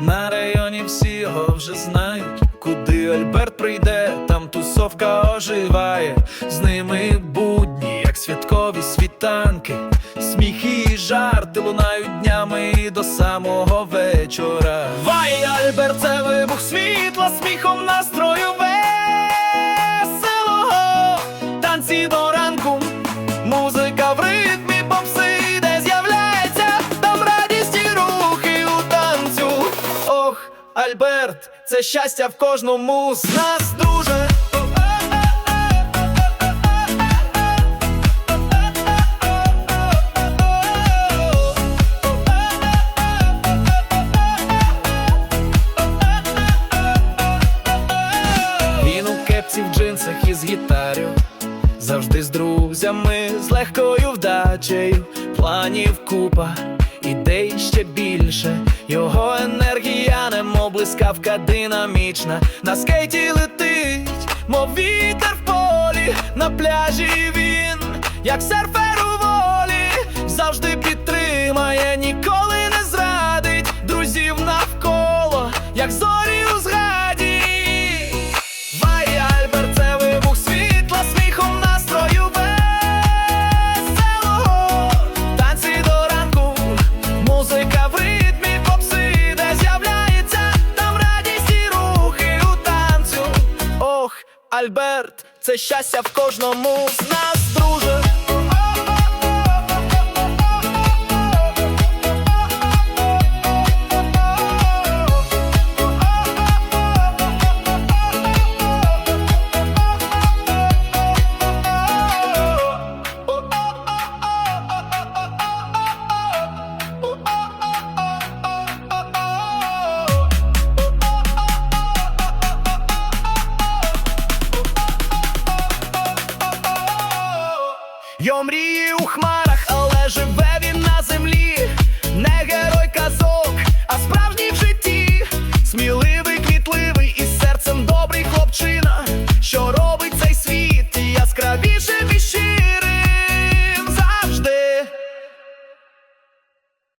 На районі всі його вже знають, куди Альберт прийде, там тусовка оживає, з ними будні, як святкові світанки, сміх і жарти лунають днями і до самого вечора. Вай, Альберт, це вибух світла, сміхом настрою веселого, танці до ранку, музика Альберт, це щастя в кожному з нас, друже. Він у кепці в джинсах і з гітарю, завжди з друзями, з легкою вдачею, планів купа, ідей ще більше. Блискавка динамічна, на скейті летить, мов вітер в полі, на пляжі він, як серфер у волі, завжди підтримає, ніколи Альберт, це щастя в кожному з нас, друже. Йо мрії у хмарах, але живе він